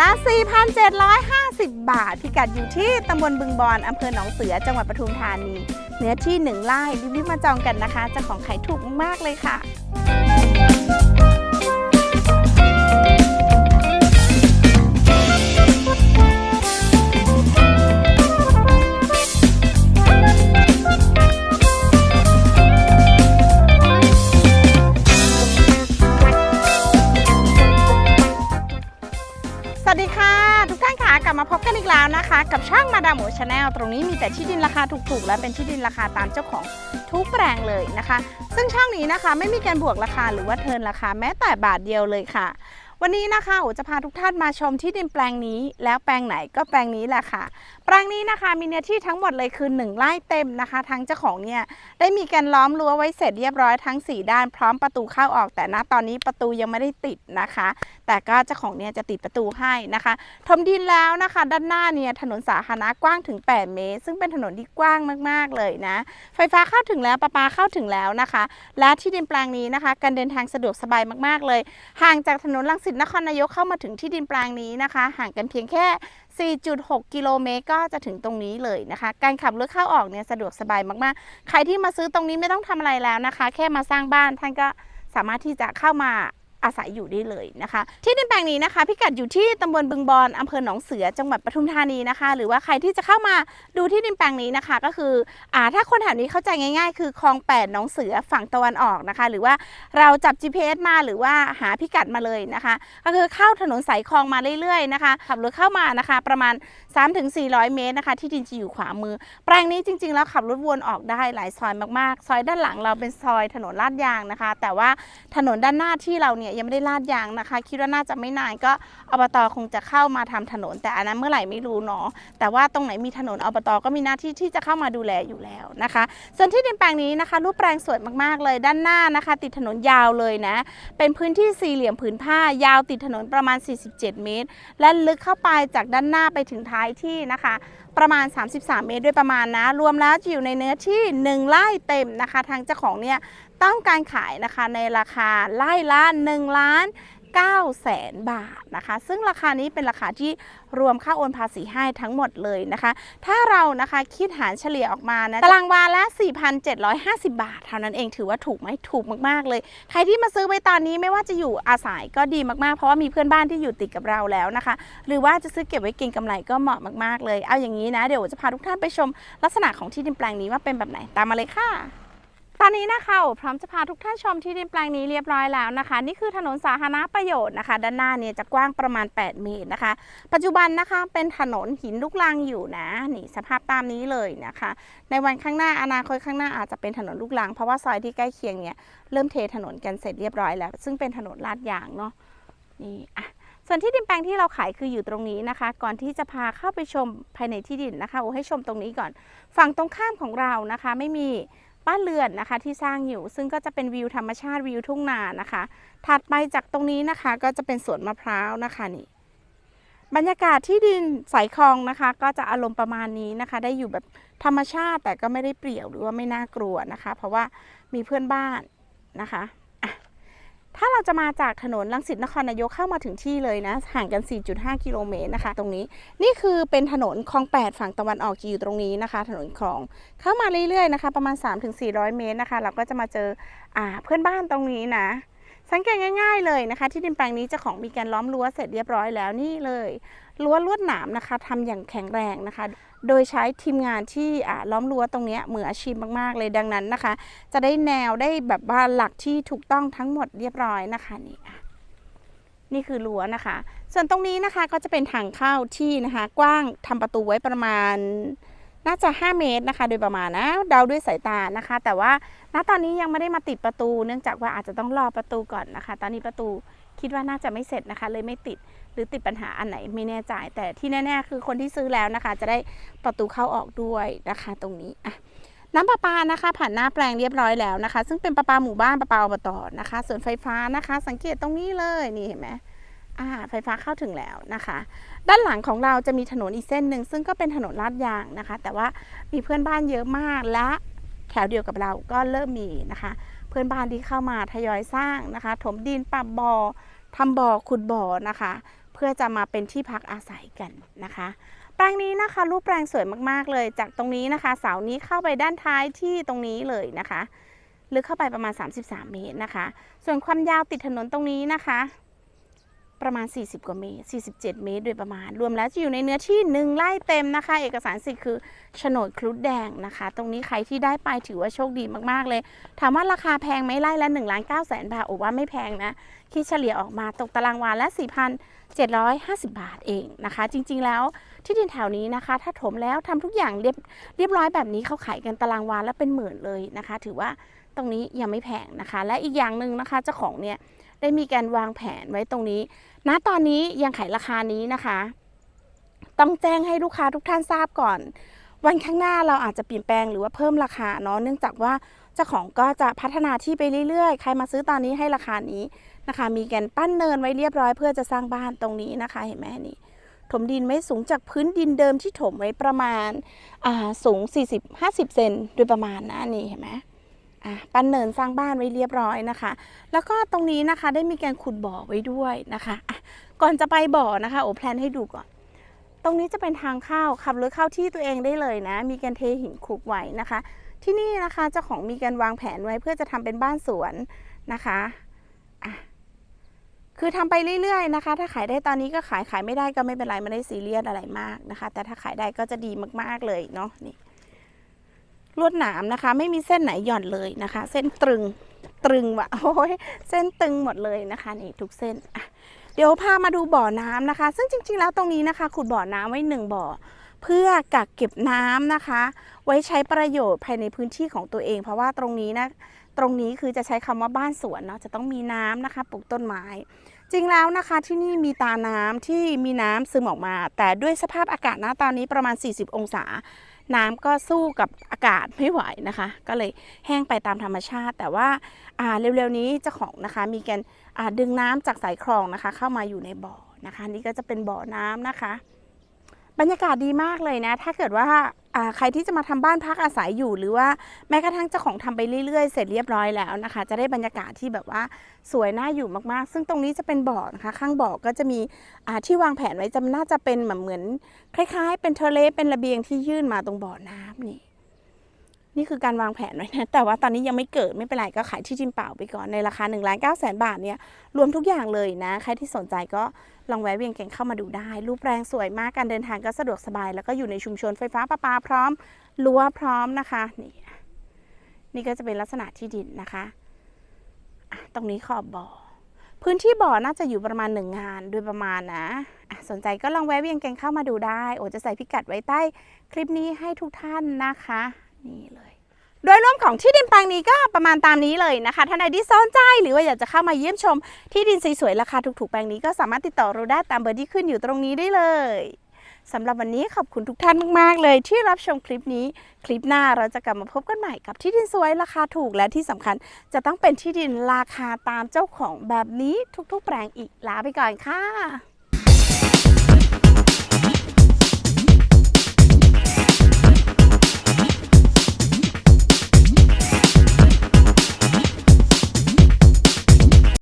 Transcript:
ละ 4,750 บาท พิกัดอยู่ที่ตำบลบึงบอนอำเภอหนองเสือ จังหวัดปทุมธานี เนื้อที่หนึ่งไร่รีบๆมาจองกันนะคะเจ้าของขายถูกมากเลยค่ะางมาดามโอชาแนลตรงนี้มีแต่ที่ดินราคาถูกๆ และเป็นที่ดินราคาตามเจ้าของทุกแปลงเลยนะคะ ซึ่งช่องนี้นะคะไม่มีการบวกราคาหรือว่าเทินราคาแม้แต่บาทเดียวเลยค่ะ วันนี้นะคะโอจะพาทุกท่านมาชมที่ดินแปลงนี้ แล้วแปลงไหนก็แปลงนี้แหละค่ะ แปลงนี้นะคะมีเนื้อที่ทั้งหมดเลยคือ1ไร่เต็มนะคะ ทั้งเจ้าของเนี่ยได้มีการล้อมรั้วไว้เสร็จเรียบร้อยทั้ง 4 ด้านพร้อมประตูเข้าออก แต่ณตอนนี้ประตูยังไม่ได้ติดนะคะ แต่ก็เจ้าของเนี่ยจะติดประตูให้นะคะถมดินแล้วนะคะ ด้านหน้าเนี่ยถนนสาธารณะกว้างถึง 8 เมตร ซึ่งเป็นถนนที่กว้างมากๆเลยนะ ไฟฟ้าเข้าถึงแล้วประปาเข้าถึงแล้วนะคะ และที่ดินแปลงนี้นะคะ การเดินทางสะดวกสบายมากๆเลย ห่างจากถนนลังสิตนครนายกเข้ามาถึงที่ดินแปลงนี้นะคะ ห่างกันเพียงแค่ 4.6 กิโลเมตรก็จะถึงตรงนี้เลยนะคะ การขับรถเข้าออกเนี่ยสะดวกสบายมากๆ ใครที่มาซื้อตรงนี้ไม่ต้องทำอะไรแล้วนะคะ แค่มาสร้างบ้านท่านก็สามารถที่จะเข้ามา อาศัยอยู่ได้เลยนะคะ ที่ดินแปลงนี้นะคะพิกัดอยู่ที่ตำบลบึงบอนอำเภอหนองเสือจังหวัดปทุมธานีนะคะ หรือว่าใครที่จะเข้ามาดูที่ดินแปลงนี้นะคะ ก็คืออ่าถ้าคนแถวนี้เข้าใจง่าย ๆ คือคลองแปดหนองเสือฝั่งตะวันออกนะคะ หรือว่าเราจับ GPS มาหรือว่าหาพิกัดมาเลยนะคะ ก็คือเข้าถนนสายคลองมาเรื่อยๆนะคะขับรถเข้ามานะคะ ประมาณ 3-400 เมตรนะคะ ที่ดินจะอยู่ขวามือ แปลงนี้จริง ๆ แล้วขับรถวนออกได้หลายซอยมากๆ ซอยด้านหลังเราเป็นซอยถนนลาดยางนะคะ แต่ว่าถนนด้านหน้าที่เราเนี่ยยังไม่ได้ลาดยางนะคะ คิดว่าน่าจะไม่นานก็อบตคงจะเข้ามาทำถนน แต่อันนั้นเมื่อไหร่ไม่รู้เนาะแต่ว่าตรงไหนมีถนนอบตก็มีหน้าที่ที่จะเข้ามาดูแลอยู่แล้วนะคะ ส่วนที่ดินแปลงนี้นะคะ รูปแปลงสวยมากๆเลยด้านหน้านะคะ ติดถนนยาวเลยนะ เป็นพื้นที่สี่เหลี่ยมผืนผ้ายาวติดถนนประมาณ 47 เมตร และลึกเข้าไปจากด้านหน้าไปถึงท้ายที่นะคะ ประมาณ 33 เมตร ด้วยประมาณนะ รวมแล้วจะอยู่ในเนื้อที่ 1ไร่เต็มนะคะ ทางเจ้าของเนี่ย ต้องการขายนะคะในราคาไร่ละ1ล้าน9แสนบาทนะคะ ซึ่งราคานี้เป็นราคาที่รวมค่าโอนภาษีให้ทั้งหมดเลยนะคะ ถ้าเรานะคะคิดหารเฉลี่ยออกมานะตารางวาละ 4,750 บาท เท่านั้นเองถือว่าถูกไหมถูกมาก ๆ เลย ใครที่มาซื้อไว้ตอนนี้ไม่ว่าจะอยู่อาศัยก็ดีมาก ๆ เพราะว่ามีเพื่อนบ้านที่อยู่ติดกับเราแล้วนะคะ หรือว่าจะซื้อเก็บไว้ก็งกำไรก็เหมาะมาก ๆ เลย เอาอย่างนี้นะ เดี๋ยวจะพาทุกท่านไปชมลักษณะของที่ดินแปลงนี้ว่าเป็นแบบไหนตามมาเลยค่ะ ตอนนี้นะคะพร้อมจะพาทุกท่านชมที่ดินแปลงนี้เรียบร้อยแล้วนะคะ นี่คือถนนสาธารณประโยชน์นะคะ ด้านหน้าเนี่ยจะกว้างประมาณ 8 เมตรนะคะ ปัจจุบันนะคะเป็นถนนหินลูกรังอยู่นะนี่สภาพตามนี้เลยนะคะ ในวันข้างหน้าอนาคตข้างหน้าอาจจะเป็นถนนลูกรัง เพราะว่าซอยที่ใกล้เคียงเนี่ยเริ่มเทถนนกันเสร็จเรียบร้อยแล้ว ซึ่งเป็นถนนลาดยางเนาะนี่อะส่วนที่ดินแปลงที่เราขายคืออยู่ตรงนี้นะคะ ก่อนที่จะพาเข้าไปชมภายในที่ดินนะคะโอให้ชมตรงนี้ก่อน ฝั่งตรงข้ามของเรานะคะ ไม่มี บ้านเรือนนะคะที่สร้างอยู่ ซึ่งก็จะเป็นวิวธรรมชาติวิวทุ่งนานะคะ ถัดไปจากตรงนี้นะคะก็จะเป็นสวนมะพร้าวนะคะนี่บรรยากาศที่ดินสายคลองนะคะ ก็จะอารมณ์ประมาณนี้นะคะ ได้อยู่แบบธรรมชาติแต่ก็ไม่ได้เปรี่ยวหรือว่าไม่น่ากลัวนะคะ เพราะว่ามีเพื่อนบ้านนะคะอะ ถ้าเราจะมาจากถนนลังสิตนครนายกเข้ามาถึงที่เลยนะ ห่างกัน 4.5 กิโลเมตรนะคะ ตรงนี้นี่คือเป็นถนนคลอง 8 ฝั่งตะวันออกอยู่ตรงนี้นะคะ ถนนคลองเข้ามาเรื่อยๆนะคะ ประมาณ 3-400 เมตรนะคะ เราก็จะมาเจออเพื่อนบ้านตรงนี้นะสังเกตง่าย ๆ เลยนะคะ ที่ดินแปลงนี้เจ้าของมีการล้อมรั้วเสร็จเรียบร้อยแล้วนี่เลย รั้วลวดหนามนะคะทำอย่างแข็งแรงนะคะ โดยใช้ทีมงานที่ล้อมรั้วตรงนี้ยมืออาชีพมาก ๆ เลยดังนั้นนะคะ จะได้แนวได้แบบว่าหลักที่ถูกต้องทั้งหมดเรียบร้อยนะคะนี่นี่คือรั้วนะคะ ส่วนตรงนี้นะคะก็จะเป็นทางเข้าที่นะคะกว้างทำประตูไว้ประมาณน่าจะ 5 เมตรนะคะ โดยประมาณนะเดาด้วยสายตานะคะ แต่ว่าณตอนนี้ยังไม่ได้มาติดประตู เนื่องจากว่าอาจจะต้องรอประตูก่อนนะคะ ตอนนี้ประตูคิดว่าน่าจะไม่เสร็จนะคะ เลยไม่ติด รือติดปัญหาอันไหนไม่แน่ใจ แต่ที่แน่ ๆ คือคนที่ซื้อแล้วนะคะ จะได้ประตูเข้าออกด้วยนะคะ ตรงนี้อะน้ำประปานะคะ ผ่านหน้าแปลงเรียบร้อยแล้วนะคะ ซึ่งเป็นประปาหมู่บ้านประปาอบตนะคะ ส่วนไฟฟ้านะคะ สังเกตตรงนี้เลยนี่เห็นไหมอ่าไฟฟ้าเข้าถึงแล้วนะคะ ด้านหลังของเราจะมีถนนอีกเส้นหนึ่งซึ่งก็เป็นถนนลาดยางนะคะ แต่ว่ามีเพื่อนบ้านเยอะมากและแถวเดียวกับเราก็เริ่มมีนะคะ เพื่อนบ้านที่เข้ามาทยอยสร้างนะคะ ถมดินปรับบ่อทำบ่อขุดบ่อนะคะ พื่อจะมาเป็นที่พักอาศัยกันนะคะ แปลงนี้นะคะ รูปแปลงสวยมากๆเลย จากตรงนี้นะคะ เสานี้เข้าไปด้านท้ายที่ตรงนี้เลยนะคะลึกเข้าไปประมาณ 33 เมตรนะคะ ส่วนความยาวติดถนนตรงนี้นะคะ ประมาณ 40 กว่าเมตร 47 เมตร โดยประมาณ รวมแล้วจะอยู่ในเนื้อที่หนึ่งไร่เต็มนะคะ เอกสารสิทธิ์คือโฉนดครุฑแดงนะคะ ตรงนี้ใครที่ได้ไปถือว่าโชคดีมากๆเลย ถามว่าราคาแพงไหมไร่ละ1ล้าน9แสนบาทโอ้ว่าไม่แพงนะ คิดเฉลี่ยออกมาตกตารางวาละ 750 บาทเองนะคะ จริงๆแล้วที่ดินแถวนี้นะคะ ถ้าถมแล้วทำทุกอย่างเรียบเรียบร้อยแบบนี้เขาขายกันตารางวาและเป็นหมื่นเลยนะคะ ถือว่าตรงนี้ยังไม่แพงนะคะ และอีกอย่างหนึ่งนะคะเจ้าของเนี่ยได้มีการวางแผนไว้ตรงนี้ณตอนนี้ยังขายราคานี้นะคะ ต้องแจ้งให้ลูกค้าทุกท่านทราบก่อน วันข้างหน้าเราอาจจะเปลี่ยนแปลงหรือว่าเพิ่มราคาเนาะเนื่องจากว่า จ้าของก็จะพัฒนาที่ไปเรื่อยๆ ใครมาซื้อตอนนี้ให้ราคานี้นะคะ มีการปั้นเนินไว้เรียบร้อยเพื่อจะสร้างบ้านตรงนี้นะคะ เห็นไหมนี่ถมดินไว้สูงจากพื้นดินเดิมที่ถมไว้ประมาณอ่าสูง 40-50 เซนโดยประมาณนะนี่เห็นไหมปั้นเนินสร้างบ้านไว้เรียบร้อยนะคะ แล้วก็ตรงนี้นะคะได้มีการขุดบ่อไว้ด้วยนะคะะก่อนจะไปบ่อนะคะโอแพลนให้ดูก่อน ตรงนี้จะเป็นทางเข้าขับรถเข้าที่ตัวเองได้เลยนะ มีการเทหินคลุกไว้นะคะ ที่นี่นะคะเจ้าของมีการวางแผนไว้เพื่อจะทำเป็นบ้านสวนนะคะอะคือทำไปเรื่อยๆนะคะ ถ้าขายได้ตอนนี้ก็ขายขายไม่ได้ก็ไม่เป็นไรไม่ได้ซีเรียสอะไรมากนะคะ แต่ถ้าขายได้ก็จะดีมากๆเลยเนาะนี่ลวดหนามนะคะ ไม่มีเส้นไหนหย่อนเลยนะคะ เส้นตรึงตรึงวะโอ้ยเส้นตึงหมดเลยนะคะนี่ทุกเส้นอะเดี๋ยวพามาดูบ่อน้ำนะคะ ซึ่งจริง ๆ แล้วตรงนี้นะคะ ขุดบ่อน้ำไว้หนึ่งบ่อ เพื่อกักเก็บน้ำนะคะ ไว้ใช้ประโยชน์ภายในพื้นที่ของตัวเอง เพราะว่าตรงนี้นะตรงนี้คือจะใช้คำว่าบ้านสวนเนาะจะต้องมีน้ำนะคะปลูกต้นไม้ จริงแล้วนะคะที่นี่มีตาน้ำที่มีน้ำซึมออกมา แต่ด้วยสภาพอากาศนะตอนนี้ประมาณ 40 องศา น้ำก็สู้กับอากาศไม่ไหวนะคะ ก็เลยแห้งไปตามธรรมชาติ แต่ว่าอ่าเร็วๆนี้เจ้าของนะคะมีการดึงน้ำจากสายคลองนะคะ เข้ามาอยู่ในบ่อนะคะ นี่ก็จะเป็นบ่อน้ำนะคะ บรรยากาศดีมากเลยนะ ถ้าเกิดว่าใครที่จะมาทำบ้านพักอาศัยอยู่ หรือว่าแม้กระทั่งเจ้าของทำไปเรื่อยๆ เสร็จเรียบร้อยแล้วนะคะ จะได้บรรยากาศที่แบบว่าสวยน่าอยู่มากๆ ซึ่งตรงนี้จะเป็นบ่อนะคะ ข้างบ่อก็จะมีที่วางแผนไว้จะน่าจะเป็นเหมือนเหมือนคล้าย ๆ เป็นเทเลเป็นระเบียงที่ยื่นมาตรงบ่อน้ำนี่ นี่คือการวางแผนไว้นะ แต่ว่าตอนนี้ยังไม่เกิดไม่เป็นไรก็ขายที่ดินเปล่าไปก่อนในราคา1นึ่งล้านเก้าแสนบาทเนี่ยรวมทุกอย่างเลยนะ ใครที่สนใจก็ลองแวะเวียนกันเข้ามาดูได้ รูปแรงสวยมากการเดินทางก็สะดวกสบาย แล้วก็อยู่ในชุมชนไฟฟ้าประปาพร้อมรั้วพร้อมนะคะนี่นี่ก็จะเป็นลักษณะที่ดินนะคะตรงนี้ขอบบ่อพื้นที่บ่อน่าจะอยู่ประมาณหนึ่งงานโดยประมาณนะสนใจก็ลองแวะเวียนกันเข้ามาดูได้ โอจะใส่พิกัดไว้ใต้คลิปนี้ให้ทุกท่านนะคะ นี่เลย โดยรวมของที่ดินแปลงนี้ก็ประมาณตามนี้เลยนะคะท่านใดที่สนใจหรือว่าอยากจะเข้ามาเยี่ยมชม ที่ดินสวยๆราคาถูกๆแปลงนี้ก็สามารถติดต่อเราได้ตามเบอร์ที่ขึ้นอยู่ตรงนี้ได้เลยสำหรับวันนี้ขอบคุณทุกท่านมากๆ เลยที่รับชมคลิปนี้ คลิปหน้าเราจะกลับมาพบกันใหม่กับที่ดินสวยราคาถูกและที่สำคัญ จะต้องเป็นที่ดินราคาตามเจ้าของแบบนี้ทุกๆ แปลงอีกลาไปก่อนค่ะ